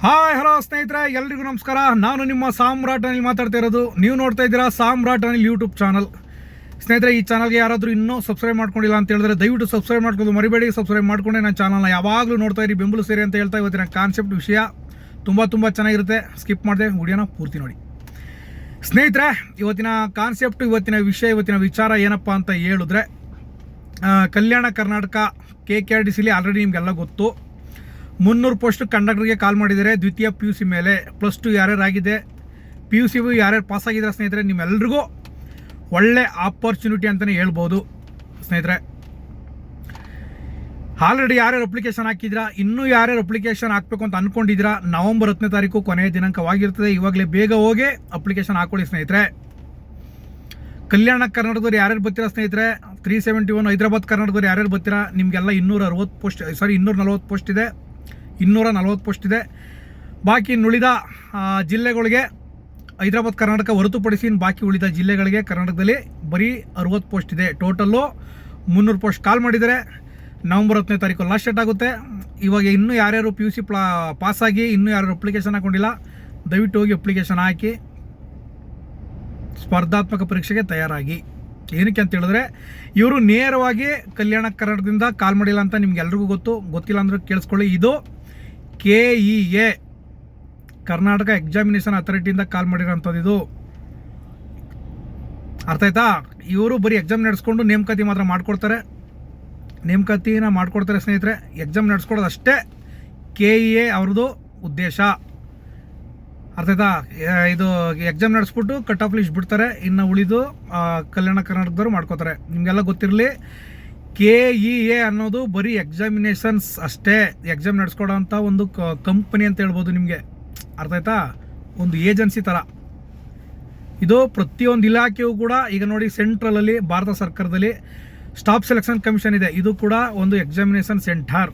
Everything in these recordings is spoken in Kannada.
ಹಾಯ್, ಹಲೋ ಸ್ನೇಹಿತರೆ, ಎಲ್ರಿಗೂ ನಮಸ್ಕಾರ. ನಾನು ನಿಮ್ಮ ಸಾಮ್ರಾಟ್ ಅನಿಲ್ ಮಾತಾಡ್ತಾ ಇರೋದು. ನೀವು ನೋಡ್ತಾ ಇದ್ದೀರಾ ಸಾಮ್ರಾಟ್ ಅನಿಲ್ ಯೂಟ್ಯೂಬ್ ಚಾನಲ್ ಸ್ನೇಹಿತರೆ, ಈ ಚಾನಲ್ಗೆ ಯಾರಾದರೂ ಇನ್ನೂ ಸಬ್ಸ್ಕ್ರೈಬ್ ಮಾಡ್ಕೊಂಡಿಲ್ಲ ಅಂತ ಹೇಳಿದ್ರೆ ದಯವಿಟ್ಟು ಸಬ್ಸ್ಕ್ರೈಬ್ ಮಾಡ್ಕೊಂಡು ಮರಿಬೇಡಿ. ಸಬ್ಸ್ಕ್ರೈಬ್ ಮಾಡ್ಕೊಂಡೆ ನನ್ನ ಚಾನಲ್ನ ಯಾವಾಗಲೂ ನೋಡ್ತಾ ಇರಿ. ಬೆಂಬಲ ಸೇರಿ ಅಂತ ಹೇಳ್ತಾ ಇವತ್ತಿನ ಕಾನ್ಸೆಪ್ಟ್ ವಿಷಯ. ತುಂಬ ತುಂಬ ಚೆನ್ನಾಗಿರುತ್ತೆ. ಸ್ಕಿಪ್ ಮಾಡಿದೆ, ವಿಡಿಯೋನ ಪೂರ್ತಿ ನೋಡಿ. ಸ್ನೇಹಿತರೆ, ಇವತ್ತಿನ ಕಾನ್ಸೆಪ್ಟ್ ಇವತ್ತಿನ ವಿಷಯ, ಇವತ್ತಿನ ವಿಚಾರ ಏನಪ್ಪ ಅಂತ ಹೇಳಿದ್ರೆ Kalyana Karnataka, K K R D ಸಿಲಿ already ನಿಮಗೆಲ್ಲ ಗೊತ್ತು. ಮುನ್ನೂರು ಪೋಸ್ಟ್ ಕಂಡಕ್ಟರ್ಗೆ ಕಾಲ್ ಮಾಡಿದರೆ ದ್ವಿತೀಯ ಪಿ ಯು ಸಿ ಮೇಲೆ. ಪ್ಲಸ್ ಟು ಯಾರ್ಯಾರು ಆಗಿದೆ? ಪಿ ಯು ಸಿಗೂ ಯಾರ್ಯಾರು ಪಾಸ್ ಆಗಿದ್ದಾರೆ ಸ್ನೇಹಿತರೆ, ನಿಮ್ಮೆಲ್ರಿಗೂ ಒಳ್ಳೆ ಆಪರ್ಚುನಿಟಿ ಅಂತಲೇ ಹೇಳ್ಬೋದು ಸ್ನೇಹಿತರೆ. ಆಲ್ರೆಡಿ ಯಾರ್ಯಾರು ಅಪ್ಲಿಕೇಶನ್ ಹಾಕಿದ್ರಾ? ಇನ್ನೂ ಯಾರ್ಯಾರು ಅಪ್ಲಿಕೇಶನ್ ಹಾಕಬೇಕು ಅಂತ ಅಂದ್ಕೊಂಡಿದ್ದೀರಾ ನವೆಂಬರ್ ಹತ್ತನೇ ತಾರೀಕು ಕೊನೆಯ ದಿನಾಂಕವಾಗಿರ್ತದೆ. ಇವಾಗಲೇ ಬೇಗ ಹೋಗಿ ಅಪ್ಲಿಕೇಶನ್ ಹಾಕೊಳ್ಳಿ ಸ್ನೇಹಿತರೆ. ಕಲ್ಯಾಣ ಕರ್ನಾಟಕದವ್ರು ಯಾರ್ಯಾರು ಬರ್ತೀರಾ ಸ್ನೇಹಿತರೆ? ತ್ರೀ ಸೆವೆಂಟಿ ಒನ್ ಹೈದರಾಬಾದ್ ಕರ್ನಾಟಕದವ್ರು ಯಾರ್ಯಾರು ಬರ್ತೀರಾ? ನಿಮಗೆಲ್ಲ ಇನ್ನೂರ ಅರವತ್ತು ಪೋಸ್ಟ್ ಸಾರಿ ಇನ್ನೂರ ನಲ್ವತ್ತು ಪೋಸ್ಟ್ ಇದೆ. ಇನ್ನೂರ ನಲ್ವತ್ತು ಪೋಸ್ಟ್ ಇದೆ. ಬಾಕಿ ಇನ್ನುಳಿದ ಜಿಲ್ಲೆಗಳಿಗೆ ಹೈದರಾಬಾದ್, ಕರ್ನಾಟಕ ಹೊರತುಪಡಿಸಿ ಬಾಕಿ ಉಳಿದ ಜಿಲ್ಲೆಗಳಿಗೆ ಕರ್ನಾಟಕದಲ್ಲಿ ಬರೀ ಅರವತ್ತು ಪೋಸ್ಟ್ ಇದೆ. ಟೋಟಲ್ಲು ಮುನ್ನೂರು ಪೋಸ್ಟ್ ಕಾಲ್ ಮಾಡಿದ್ದಾರೆ. ನವಂಬರ್ ಹತ್ತನೇ ತಾರೀಕು ಲಾಸ್ಟ್ ಡೇಟ್ ಆಗುತ್ತೆ. ಇವಾಗ ಇನ್ನೂ ಯಾರ್ಯಾರು ಪಿ ಯು ಸಿ ಪ್ಲಾ ಪಾಸಾಗಿ ಇನ್ನೂ ಯಾರು ಅಪ್ಲಿಕೇಶನ್ ಹಾಕೊಂಡಿಲ್ಲ, ದಯವಿಟ್ಟು ಹೋಗಿ ಅಪ್ಲಿಕೇಶನ್ ಹಾಕಿ, ಸ್ಪರ್ಧಾತ್ಮಕ ಪರೀಕ್ಷೆಗೆ ತಯಾರಾಗಿ. ಏನಕ್ಕೆ ಅಂತ ಹೇಳಿದ್ರೆ, ಇವರು ನೇರವಾಗಿ ಕಲ್ಯಾಣ ಕರ್ನಾಟಕದಿಂದ ಕಾಲ್ ಮಾಡಿಲ್ಲ ಅಂತ ನಿಮ್ಗೆಲ್ರಿಗೂ ಗೊತ್ತು. ಗೊತ್ತಿಲ್ಲ ಅಂದ್ರೆ ಕೇಳಿಸ್ಕೊಳ್ಳಿ. ಇದು K E A. Karnataka examination ಅಥಾರಿಟಿಯಿಂದ call ಮಾಡಿರೋಂಥದ್ದು ಇದು. ಅರ್ಥ ಆಯ್ತಾ? ಇವರು ಬರೀ ಎಕ್ಸಾಮ್ ನಡೆಸ್ಕೊಂಡು ನೇಮಕಾತಿ ಮಾತ್ರ ಮಾಡ್ಕೊಡ್ತಾರೆ. ನೇಮಕಾತಿನ ಮಾಡ್ಕೊಡ್ತಾರೆ ಸ್ನೇಹಿತರೆ ಎಕ್ಸಾಮ್ ನಡೆಸ್ಕೊಡೋದು ಅಷ್ಟೇ ಕೆ ಇ ಎ ಅವ್ರದ್ದು ಉದ್ದೇಶ. ಅರ್ಥ ಆಯ್ತಾ? ಇದು ಎಕ್ಸಾಮ್ ನಡೆಸ್ಬಿಟ್ಟು ಕಟ್ ಆಫ್ ಲಿಸ್ಟ್ ಬಿಡ್ತಾರೆ, ಇನ್ನು ಉಳಿದು ಕಲ್ಯಾಣ ಕರ್ನಾಟಕದವರು ಮಾಡ್ಕೋತಾರೆ. ನಿಮಗೆಲ್ಲ ಗೊತ್ತಿರಲಿ ಕೆ ಇ ಎ ಅನ್ನೋದು ಬರೀ ಎಕ್ಸಾಮಿನೇಷನ್ಸ್ ಅಷ್ಟೇ. ಎಕ್ಸಾಮ್ ನಡೆಸ್ಕೊಡೋಂಥ ಒಂದು ಕಂಪನಿ ಅಂತ ಹೇಳ್ಬೋದು ನಿಮಗೆ. ಅರ್ಥ ಆಯ್ತಾ? ಒಂದು ಏಜೆನ್ಸಿ ಥರ ಇದು ಪ್ರತಿಯೊಂದು ಇಲಾಖೆಯೂ ಕೂಡ ಈಗ ನೋಡಿ ಸೆಂಟ್ರಲಲ್ಲಿ ಭಾರತ ಸರ್ಕಾರದಲ್ಲಿ ಸ್ಟಾಫ್ ಸೆಲೆಕ್ಷನ್ ಕಮಿಷನ್ ಇದೆ. ಇದು ಕೂಡ ಒಂದು ಎಕ್ಸಾಮಿನೇಷನ್ ಸೆಂಟರ್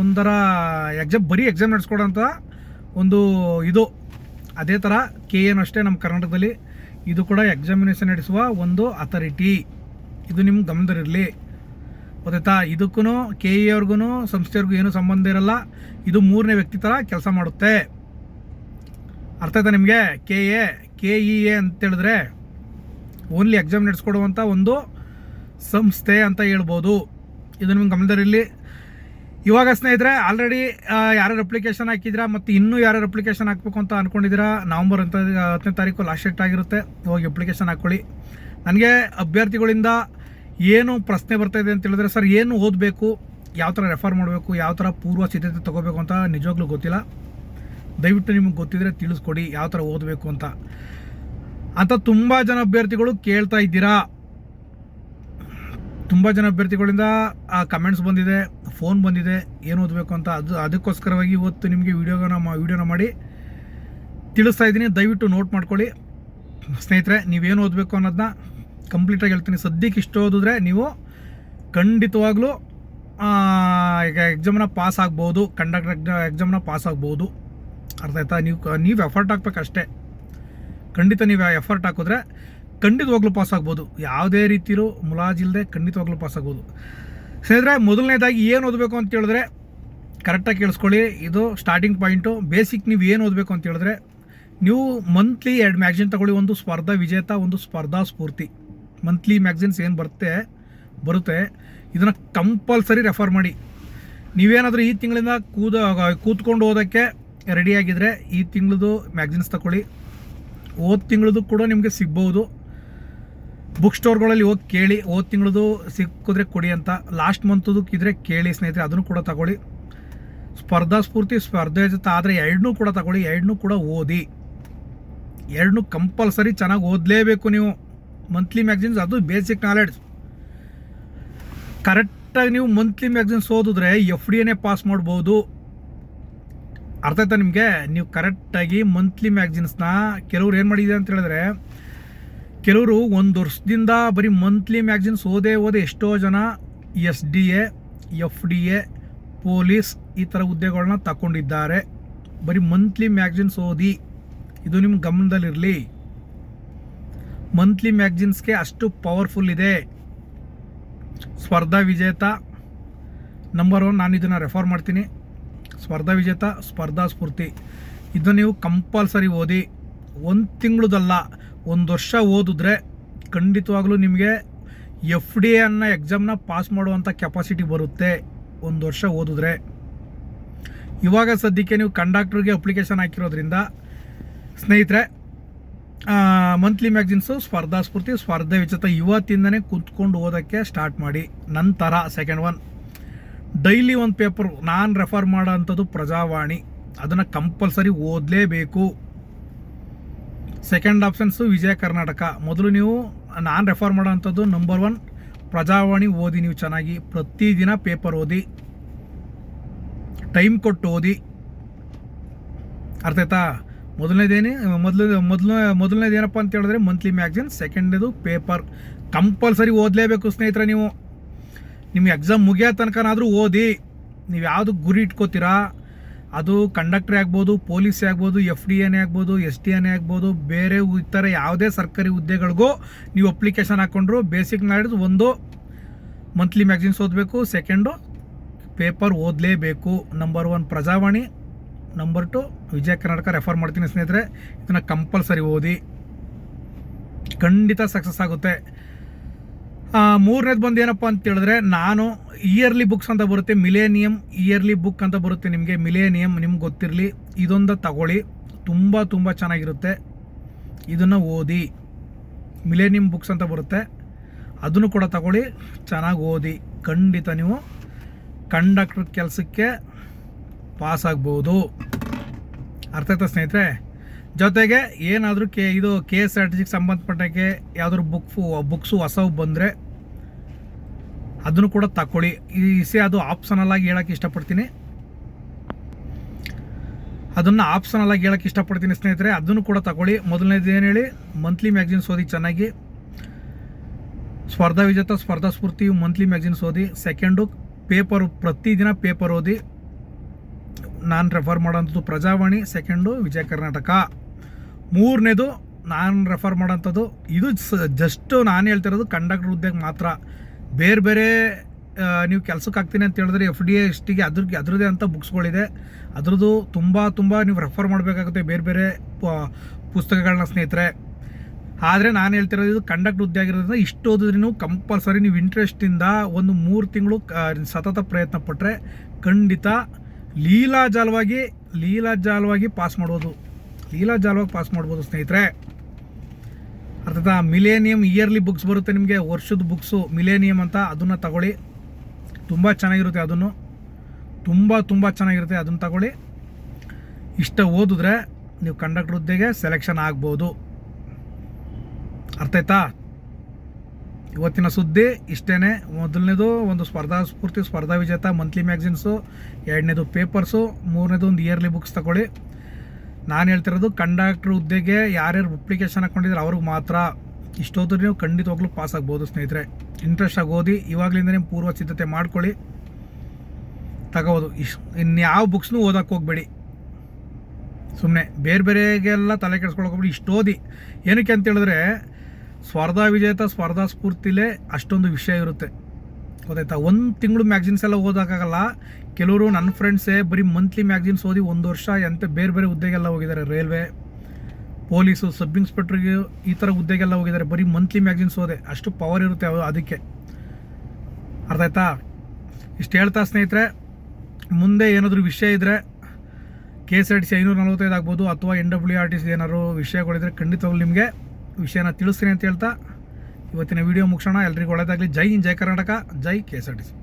ಒಂಥರ ಎಕ್ಸಾಮ್ ಬರೀ ಎಕ್ಸಾಮ್ ನಡೆಸ್ಕೊಡೋಂಥ ಒಂದು ಇದು. ಅದೇ ಥರ ಕೆ ಎನ್ ಅಷ್ಟೇ ನಮ್ಮ ಕರ್ನಾಟಕದಲ್ಲಿ. ಇದು ಕೂಡ ಎಕ್ಸಾಮಿನೇಷನ್ ನಡೆಸುವ ಒಂದು ಅಥಾರಿಟಿ ಇದು ನಿಮ್ಗೆ ಗಮನದಲ್ಲಿರಲಿ. ಗೊತ್ತಾಯ್ತಾ ಇದಕ್ಕೂ ಕೆ ಇ ಅವ್ರಿಗೂ ಸಂಸ್ಥೆಯವ್ರಿಗೂ ಏನೂ ಸಂಬಂಧ ಇರಲ್ಲ. ಇದು ಮೂರನೇ ವ್ಯಕ್ತಿ ಥರ ಕೆಲಸ ಮಾಡುತ್ತೆ. ಅರ್ಥ ಆಯ್ತಾ ನಿಮಗೆ? K A, K E A ಅಂತೇಳಿದ್ರೆ ಓನ್ಲಿ ಎಕ್ಸಾಮ್ ನಡೆಸ್ಕೊಡುವಂಥ ಒಂದು ಸಂಸ್ಥೆ ಅಂತ ಹೇಳ್ಬೋದು. ಇದು ನಿಮ್ಗೆ ಗಮನದಲ್ಲಿ ಇವಾಗ ಸ್ನೇಹಿತರೆ ಆಲ್ರೆಡಿ ಯಾರ್ಯಾರು ಅಪ್ಲಿಕೇಶನ್ ಹಾಕಿದ್ದೀರಾ ಮತ್ತು ಇನ್ನೂ ಯಾರ್ಯಾರು ಅಪ್ಲಿಕೇಶನ್ ಹಾಕಬೇಕು ಅಂತ ಅಂದ್ಕೊಂಡಿದ್ದೀರಾ ನವಂಬರ್ ಅಂತ ಹತ್ತನೇ ತಾರೀಕು ಲಾಸ್ಟ್ ಡೇಟ್ ಆಗಿರುತ್ತೆ. ಹೋಗಿ ಅಪ್ಲಿಕೇಶನ್ ಹಾಕ್ಕೊಳ್ಳಿ ನನಗೆ ಅಭ್ಯರ್ಥಿಗಳಿಂದ ಏನು ಪ್ರಶ್ನೆ ಬರ್ತಾ ಇದೆ ಅಂತ ಹೇಳಿದ್ರೆ, ಸರ್, ಏನು ಓದಬೇಕು? ಯಾವ ಥರ ರೆಫರ್ ಮಾಡಬೇಕು? ಯಾವ ಥರ ಪೂರ್ವ ಸಿದ್ಧತೆ ತೊಗೋಬೇಕು ಅಂತ ನಿಜವಾಗ್ಲೂ ಗೊತ್ತಿಲ್ಲ. ದಯವಿಟ್ಟು ನಿಮಗೆ ಗೊತ್ತಿದ್ರೆ ತಿಳಿಸ್ಕೊಡಿ, ಯಾವ ಥರ ಓದಬೇಕು ಅಂತ. ಅಂತ ತುಂಬ ಜನ ಅಭ್ಯರ್ಥಿಗಳು ಕೇಳ್ತಾ ಇದ್ದೀರಾ. ತುಂಬ ಜನ ಅಭ್ಯರ್ಥಿಗಳಿಂದ, ಆ ಕಮೆಂಟ್ಸ್ ಬಂದಿದೆ ಫೋನ್ ಬಂದಿದೆ, ಏನು ಓದಬೇಕು ಅಂತ? ಅದು, ಅದಕ್ಕೋಸ್ಕರವಾಗಿ ಇವತ್ತು ನಿಮಗೆ ವಿಡಿಯೋನ ವೀಡಿಯೋನ ಮಾಡಿ ತಿಳಿಸ್ತಾ ಇದ್ದೀನಿ. ದಯವಿಟ್ಟು ನೋಟ್ ಮಾಡ್ಕೊಳ್ಳಿ. ಸ್ನೇಹಿತರೆ, ನೀವೇನು ಓದಬೇಕು ಅನ್ನೋದನ್ನ ಕಂಪ್ಲೀಟಾಗಿ ಹೇಳ್ತೀನಿ. ಸದ್ಯಕ್ಕೆ ಇಷ್ಟು ಓದಿದ್ರೆ ನೀವು ಖಂಡಿತವಾಗ್ಲೂ ಈಗ ಎಕ್ಸಾಮ್ನ ಪಾಸ್ ಆಗ್ಬೋದು. ಕಂಡಕ್ಟರ್ ಎಕ್ಸಾಮ್ನ ಪಾಸ್ ಆಗ್ಬೋದು. ಅರ್ಥ ಆಯ್ತಾ? ನೀವು ನೀವು ಎಫರ್ಟ್ ಹಾಕ್ಬೇಕಷ್ಟೇ ಖಂಡಿತ ನೀವು ಎಫರ್ಟ್ ಹಾಕಿದ್ರೆ ಖಂಡಿತವಾಗ್ಲೂ ಪಾಸ್ ಆಗ್ಬೋದು. ಯಾವುದೇ ರೀತಿಯೂ ಮುಲಾಜಿಲ್ಲದೆ ಖಂಡಿತವಾಗ್ಲೂ ಪಾಸ್ ಆಗ್ಬೋದು. ಸ್ನೇಹಿತರೆ, ಮೊದಲನೇದಾಗಿ ಏನು ಓದಬೇಕು ಅಂತ ಹೇಳಿದ್ರೆ ಕರೆಕ್ಟಾಗಿ ಕೇಳಿಸ್ಕೊಳ್ಳಿ. ಇದು ಸ್ಟಾರ್ಟಿಂಗ್ ಪಾಯಿಂಟು ಬೇಸಿಕ್ ನೀವು ಏನು ಓದಬೇಕು ಅಂತ ಹೇಳಿದ್ರೆ, ನೀವು ಮಂತ್ಲಿ ಎರಡು ಮ್ಯಾಗ್ಝಿನ್ ತಗೊಳ್ಳಿ. ಒಂದು ಸ್ಪರ್ಧಾ ವಿಜೇತ, ಒಂದು ಸ್ಪರ್ಧಾ ಸ್ಫೂರ್ತಿ. ಮಂತ್ಲಿ ಮ್ಯಾಗ್ಝಿನ್ಸ್ ಏನು ಬರುತ್ತೆ ಬರುತ್ತೆ, ಇದನ್ನು ಕಂಪಲ್ಸರಿ ರೆಫರ್ ಮಾಡಿ. ನೀವೇನಾದರೂ ಈ ತಿಂಗಳಿಂದ ಕೂದ, ಕೂತ್ಕೊಂಡು ಓದೋಕ್ಕೆ ರೆಡಿಯಾಗಿದ್ದರೆ ಈ ತಿಂಗಳದು ಮ್ಯಾಗ್ಝಿನ್ಸ್ ತಗೊಳ್ಳಿ ಹೋದ ತಿಂಗಳದು ಕೂಡ ನಿಮಗೆ ಸಿಗ್ಬೋದು ಬುಕ್ ಸ್ಟೋರ್ಗಳಲ್ಲಿ ಹೋಗಿ ಕೇಳಿ ಓದ್ ತಿಂಗಳದು ಸಿಕ್ಕಿದ್ರೆ ಕೊಡಿ ಅಂತ. ಲಾಸ್ಟ್ ಮಂತದಕ್ಕೆ ಇದ್ರೆ ಕೇಳಿ ಸ್ನೇಹಿತರೆ, ಅದನ್ನು ಕೂಡ ತಗೊಳ್ಳಿ. ಸ್ಪರ್ಧಾ ಸ್ಫೂರ್ತಿ, ಸ್ಪರ್ಧೆ ಜೊತೆ ಆದರೆ ಎರಡನ್ನೂ ಕೂಡ ತಗೊಳ್ಳಿ ಎರಡನ್ನೂ ಕೂಡ ಓದಿ. ಎರಡನ್ನೂ ಕಂಪಲ್ಸರಿ ಚೆನ್ನಾಗಿ ಓದಲೇಬೇಕು ನೀವು. ಮಂತ್ಲಿ ಮ್ಯಾಗ್ಝಿನ್ಸ್ ಅದು ಬೇಸಿಕ್ ನಾಲೆಡ್ಜ್ ಕರೆಕ್ಟಾಗಿ ನೀವು ಮಂತ್ಲಿ ಮ್ಯಾಗ್ಝಿನ್ಸ್ ಓದಿದ್ರೆ ಎಫ್ ಡಿ ಎನೇ ಪಾಸ್ ಮಾಡ್ಬೋದು. ಅರ್ಥ ಆಯ್ತಾ ನಿಮಗೆ? ನೀವು ಕರೆಕ್ಟಾಗಿ ಮಂತ್ಲಿ ಮ್ಯಾಗ್ಝಿನ್ಸ್ನ ಕೆಲವ್ರು ಏನು ಮಾಡಿದೆ ಅಂತ ಹೇಳಿದ್ರೆ, ಕೆಲವರು ಒಂದು ವರ್ಷದಿಂದ ಬರೀ ಮಂತ್ಲಿ ಮ್ಯಾಗ್ಝಿನ್ಸ್ ಓದೇ ಓದೇ ಎಷ್ಟೋ ಜನ S D A F D A police ಈ ಥರ ಹುದ್ದೆಗಳನ್ನ ತಗೊಂಡಿದ್ದಾರೆ ಬರೀ ಮಂತ್ಲಿ ಮ್ಯಾಗ್ಝಿನ್ಸ್ ಓದಿ. ಇದು ನಿಮ್ಮ ಗಮನದಲ್ಲಿರಲಿ. ಮಂತ್ಲಿ ಮ್ಯಾಗ್ಝಿನ್ಸ್ಗೆ ಅಷ್ಟು ಪವರ್ಫುಲ್ ಇದೆ. ಸ್ಪರ್ಧಾ ವಿಜೇತ ನಂಬರ್ ಒನ್ ನಾನು ಇದನ್ನು ರೆಫರ್ ಮಾಡ್ತೀನಿ. ಸ್ಪರ್ಧಾ ವಿಜೇತ, ಸ್ಪರ್ಧಾ ಸ್ಫೂರ್ತಿ. ಇದನ್ನು ನೀವು ಕಂಪಲ್ಸರಿ ಓದಿ, ಒಂದು ತಿಂಗಳದಲ್ಲ, ಒಂದು ವರ್ಷ ಓದಿದ್ರೆ ಖಂಡಿತವಾಗ್ಲೂ ನಿಮಗೆ ಎಫ್ ಡಿ ಎನ್ನ ಎಕ್ಸಾಮ್ನ ಪಾಸ್ ಮಾಡುವಂಥ ಕೆಪಾಸಿಟಿ ಬರುತ್ತೆ, ಒಂದು ವರ್ಷ ಓದಿದ್ರೆ. ಇವಾಗ ಸದ್ಯಕ್ಕೆ ನೀವು ಕಂಡಕ್ಟ್ರಿಗೆ ಅಪ್ಲಿಕೇಶನ್ ಹಾಕಿರೋದ್ರಿಂದ, ಸ್ನೇಹಿತರೆ ಮಂತ್ಲಿ ಮ್ಯಾಗ್ಝಿನ್ಸು ಸ್ಪರ್ಧಾ ಸ್ಫೂರ್ತಿ, ಸ್ಪರ್ಧೆ ವಿಚಿತ ಇವತ್ತಿಂದನೇ ಕೂತ್ಕೊಂಡು ಓದೋಕ್ಕೆ ಸ್ಟಾರ್ಟ್ ಮಾಡಿ. ನಂತರ ಸೆಕೆಂಡ್ ಒನ್ ಡೈಲಿ ಒಂದು ಪೇಪರ್ ನಾನು ರೆಫರ್ ಮಾಡೋ ಅಂಥದ್ದು ಪ್ರಜಾವಾಣಿ. ಅದನ್ನು compulsory ಓದಲೇಬೇಕು. Second options Vijaya Karnataka. ಮೊದಲು ನೀವು ನಾನು ರೆಫರ್ ಮಾಡೋ ಅಂಥದ್ದು ನಂಬರ್ ಒನ್ ಪ್ರಜಾವಾಣಿ ಓದಿ ನೀವು ಚೆನ್ನಾಗಿ. ಪ್ರತಿದಿನ ಪೇಪರ್ ಓದಿ. ಟೈಮ್ ಕೊಟ್ಟು ಓದಿ. ಅರ್ಥ ಮೊದಲನೇದೇನೆ, ಮೊದಲು ಮೊದಲು ಮೊದಲನೇದೇನಪ್ಪ ಅಂತ ಹೇಳಿದ್ರೆ ಮಂತ್ಲಿ ಮ್ಯಾಗ್ಝಿನ್ ಸೆಕೆಂಡದು ಪೇಪರ್ ಕಂಪಲ್ಸರಿ ಓದಲೇಬೇಕು ಸ್ನೇಹಿತರೆ ನೀವು. ನಿಮ್ಮ ಎಕ್ಸಾಮ್ ಮುಗಿಯೋ ತನಕನಾದರೂ ಓದಿ, ನೀವು ಯಾವುದು ಗುರಿ ಇಟ್ಕೋತೀರಾ? ಅದು ಕಂಡಕ್ಟ್ರೇ ಆಗ್ಬೋದು ಪೊಲೀಸೇ ಆಗ್ಬೋದು ಎಫ್ ಡಿ ಎನೇ ಆಗ್ಬೋದು ಎಸ್ ಟಿ ಎನೇ ಆಗ್ಬೋದು, ಬೇರೆ ಇತರ ಯಾವುದೇ ಸರ್ಕಾರಿ ಹುದ್ದೆಗಳಿಗೂ ನೀವು ಅಪ್ಲಿಕೇಶನ್ ಹಾಕ್ಕೊಂಡ್ರು ಬೇಸಿಕ್ ನಾಲೆಡ್ಜ್ ಒಂದು ಮಂತ್ಲಿ ಮ್ಯಾಗ್ಝಿನ್ಸ್ ಓದಬೇಕು second paper ಓದಲೇಬೇಕು. Number one Prajavani number two Vijaya Karnataka refer ಮಾಡ್ತೀನಿ ಸ್ನೇಹಿತರೆ. ಇದನ್ನು ಕಂಪಲ್ಸರಿ ಓದಿ. ಖಂಡಿತ ಸಕ್ಸಸ್ ಆಗುತ್ತೆ. ಮೂರನೇದು ಬಂದು ಏನಪ್ಪ ಅಂತ ಹೇಳಿದ್ರೆ, ನಾನು ಇಯರ್ಲಿ ಬುಕ್ಸ್ ಅಂತ ಬರುತ್ತೆ. ಮಿಲೇನಿಯಂ ಇಯರ್ಲಿ ಬುಕ್ ಅಂತ ಬರುತ್ತೆ ನಿಮಗೆ. ಮಿಲೇನಿಯಂ ನಿಮ್ಗೆ ಗೊತ್ತಿರಲಿ. ಇದೊಂದು ತಗೊಳ್ಳಿ. ತುಂಬ ತುಂಬ ಚೆನ್ನಾಗಿರುತ್ತೆ. ಇದನ್ನು ಓದಿ. ಮಿಲೇನಿಯಂ ಬುಕ್ಸ್ ಅಂತ ಬರುತ್ತೆ. ಅದನ್ನು ಕೂಡ ತಗೊಳ್ಳಿ. ಚೆನ್ನಾಗಿ ಓದಿ. ಖಂಡಿತ ನೀವು ಕಂಡಕ್ಟರ್ ಕೆಲಸಕ್ಕೆ ಪಾಸ್ ಆಗ್ಬೋದು ಅರ್ಥ ಆಯ್ತಾ ಸ್ನೇಹಿತರೆ? ಜೊತೆಗೆ ಏನಾದರೂ ಕೆ, ಇದು ಕೆ ಎಸ್ ಆರ್ ಟಿ ಸಿಗೆ ಸಂಬಂಧಪಟ್ಟಕ್ಕೆ ಯಾವ್ದಾದ್ರು ಬುಕ್ ಬುಕ್ಸು ಹೊಸವು ಬಂದರೆ ಅದನ್ನು ಕೂಡ ತಗೊಳ್ಳಿ ಈ ಸಿ ಅದು ಆಪ್ಷನಲ್ ಆಗಿ ಹೇಳಕ್ಕೆ ಇಷ್ಟಪಡ್ತೀನಿ. ಅದನ್ನು ಆಪ್ಷನಲ್ ಆಗಿ ಹೇಳಕ್ಕೆ ಇಷ್ಟಪಡ್ತೀನಿ ಸ್ನೇಹಿತರೆ. ಅದನ್ನು ಕೂಡ ತಗೊಳ್ಳಿ ಮೊದಲನೇದು ಏನು ಹೇಳಿ? ಮಂತ್ಲಿ ಮ್ಯಾಗ್ಝಿನ್ಸ್ ಓದಿ ಚೆನ್ನಾಗಿ. ಸ್ಪರ್ಧಾ ವಿಜೇತ, ಸ್ಪರ್ಧಾ ಸ್ಫೂರ್ತಿ ಮಂತ್ಲಿ ಮ್ಯಾಗ್ಝಿನ್ಸ್ ಓದಿ. ಸೆಕೆಂಡು ಪೇಪರ್ ಪ್ರತಿದಿನ ಪೇಪರ್ ಓದಿ. ನಾನು ರೆಫರ್ ಮಾಡೋಂಥದ್ದು ಪ್ರಜಾವಾಣಿ ಸೆಕೆಂಡು ವಿಜಯ ಕರ್ನಾಟಕ. ಮೂರನೇದು ನಾನು ರೆಫರ್ ಮಾಡೋಂಥದ್ದು, ಇದು ಜಸ್ಟ್ ನಾನು ಹೇಳ್ತಿರೋದು ಕಂಡಕ್ಟರ್ ಹುದ್ದೆಗೆ ಮಾತ್ರ. ಬೇರೆ ಬೇರೆ ನೀವು ಕೆಲಸಕ್ಕೆ ಹಾಕ್ತೀನಿ ಅಂತ ಹೇಳಿದ್ರೆ ಎಫ್ ಡಿ ಎಸ್ ಟಿಗೆ ಅದ್ರಿಗೆ ಅದರದೇ ಅಂತ ಬುಕ್ಸ್ಗಳಿದೆ. ಅದರದ್ದು ತುಂಬ ತುಂಬ ನೀವು ರೆಫರ್ ಮಾಡಬೇಕಾಗುತ್ತೆ ಬೇರೆ ಬೇರೆ ಪುಸ್ತಕಗಳನ್ನ ಸ್ನೇಹಿತರೆ. ಆದರೆ ನಾನು ಹೇಳ್ತಿರೋದು ಇದು ಕಂಡಕ್ಟ್ ಹುದ್ದೆ ಆಗಿರೋದ್ರಿಂದ ಇಷ್ಟು ಓದಿದ್ರೂ ಕಂಪಲ್ಸರಿ ನೀವು ಇಂಟ್ರೆಸ್ಟಿಂದ ಒಂದು ಮೂರು ತಿಂಗಳು ಸತತ ಪ್ರಯತ್ನ ಪಟ್ಟರೆ ಖಂಡಿತ ಲೀಲಾಜಾಲವಾಗಿ ಲೀಲಾಜಾಲವಾಗಿ ಪಾಸ್ ಮಾಡ್ಬೋದು. ಲೀಲಾಜಾಲವಾಗಿ ಪಾಸ್ ಮಾಡ್ಬೋದು ಸ್ನೇಹಿತರೆ. ಅರ್ಥಾತ್ ಮಿಲೇನಿಯಂ ಇಯರ್ಲಿ ಬುಕ್ಸ್ ಬರುತ್ತೆ ನಿಮಗೆ, ವರ್ಷದ ಬುಕ್ಸು ಮಿಲೇನಿಯಂ ಅಂತ ಅದನ್ನು ತಗೊಳ್ಳಿ. ತುಂಬ ಚೆನ್ನಾಗಿರುತ್ತೆ ಅದನ್ನು. ತುಂಬ ತುಂಬ ಚೆನ್ನಾಗಿರುತ್ತೆ ಅದನ್ನು ತಗೊಳ್ಳಿ. ಇಷ್ಟ ಓದಿದ್ರೆ ನೀವು ಕಂಡಕ್ಟರ್ ಹುದ್ದೆಗೆ ಸೆಲೆಕ್ಷನ್ ಆಗ್ಬೋದು. ಅರ್ಥ ಆಯ್ತಾ ಇವತ್ತಿನ ಸುದ್ದಿ ಇಷ್ಟೇ ಮೊದಲನೇದು ಒಂದು ಸ್ಪರ್ಧಾ ಸ್ಫೂರ್ತಿ, ಸ್ಪರ್ಧಾ ವಿಜೇತ ಮಂತ್ಲಿ ಮ್ಯಾಗ್ಝಿನ್ಸು ಎರಡನೇದು ಪೇಪರ್ಸು ಮೂರನೇದು ಒಂದು ಇಯರ್ಲಿ ಬುಕ್ಸ್ ತಗೊಳ್ಳಿ ನಾನು ಹೇಳ್ತಿರೋದು ಕಂಡಕ್ಟ್ರ್ ಹುದ್ದೆಗೆ ಯಾರ್ಯಾರು ಅಪ್ಲಿಕೇಶನ್ ಹಾಕ್ಕೊಂಡಿದ್ರೆ ಅವ್ರಿಗೆ ಮಾತ್ರ. ಇಷ್ಟೊತ್ತು ನೀವು ಖಂಡಿತವಾಗ್ಲೂ ಪಾಸ್ ಆಗ್ಬೋದು ಸ್ನೇಹಿತರೆ. ಇಂಟ್ರೆಸ್ಟ್ ಆಗಿ ಓದಿ, ಇವಾಗಲಿಂದನೇ ಪೂರ್ವ ಸಿದ್ಧತೆ ಮಾಡ್ಕೊಳ್ಳಿ. ತಗೋಬೋದು. ಇಶ್, ಇನ್ಯಾವ ಬುಕ್ಸ್ನು ಓದಕ್ಕೆ ಹೋಗಬೇಡಿ. ಸುಮ್ಮನೆ ಬೇರೆ ಬೇರೆಗೆಲ್ಲ ತಲೆ ಕೆಡಿಸ್ಕೊಳಕ್ಕೆ ಹೋಗ್ಬಿಡಿ ಇಷ್ಟು ಓದಿ ಏನಕ್ಕೆ ಅಂತ ಹೇಳಿದ್ರೆ ಸ್ಪರ್ಧಾ ವಿಜೇತ, ಸ್ಪರ್ಧಾ ಸ್ಫೂರ್ತಿಲೇ ಅಷ್ಟೊಂದು ವಿಷಯ ಇರುತ್ತೆ. ಗೊತ್ತಾಯ್ತಾ? ಒಂದು ತಿಂಗಳು ಮ್ಯಾಗ್ಝಿನ್ಸ್ ಎಲ್ಲ ಓದೋಕ್ಕಾಗಲ್ಲ. ಕೆಲವರು ನನ್ನ ಫ್ರೆಂಡ್ಸೇ ಬರೀ ಮಂತ್ಲಿ ಮ್ಯಾಗ್ಝಿನ್ಸ್ ಓದಿ ಒಂದು ವರ್ಷ ಎಂತ ಬೇರೆ ಬೇರೆ ಹುದ್ದೆಗೆಲ್ಲ ಹೋಗಿದ್ದಾರೆ. ರೈಲ್ವೆ ಪೊಲೀಸು ಸಬ್ ಇನ್ಸ್ಪೆಕ್ಟ್ರಿಗೆ ಈ ಥರ ಹುದ್ದೆಗೆಲ್ಲ ಹೋಗಿದ್ದಾರೆ. ಬರೀ ಮಂತ್ಲಿ ಮ್ಯಾಗ್ಝಿನ್ಸ್ ಓದೆ. ಅಷ್ಟು ಪವರ್ ಇರುತ್ತೆ ಅದು ಅದಕ್ಕೆ. ಅರ್ಥ ಆಯ್ತಾ? ಇಷ್ಟು ಹೇಳ್ತಾ ಸ್ನೇಹಿತರೆ, ಮುಂದೆ ಏನಾದರೂ ವಿಷಯ ಇದ್ದರೆ K S R T C ಐನೂರ ನಲ್ವತ್ತೈದು ಆಗ್ಬೋದು ಅಥವಾ N W R T C ಏನಾದ್ರು ವಿಷಯಗಳಿದ್ರೆ ಖಂಡಿತವಾಗ್ಲೂ ನಿಮಗೆ ವಿಷಯನ ತಿಳಿಸ್ತೀನಿ ಅಂತ ಹೇಳ್ತಾ ಇವತ್ತಿನ ವಿಡಿಯೋ ಮುಗಿಸೋಣ. ಎಲ್ರಿಗೂ ಒಳ್ಳೆಯದಾಗಲಿ ಜೈ ಹಿಂದ್, ಜೈ ಕರ್ನಾಟಕ. ಜೈ K S R T C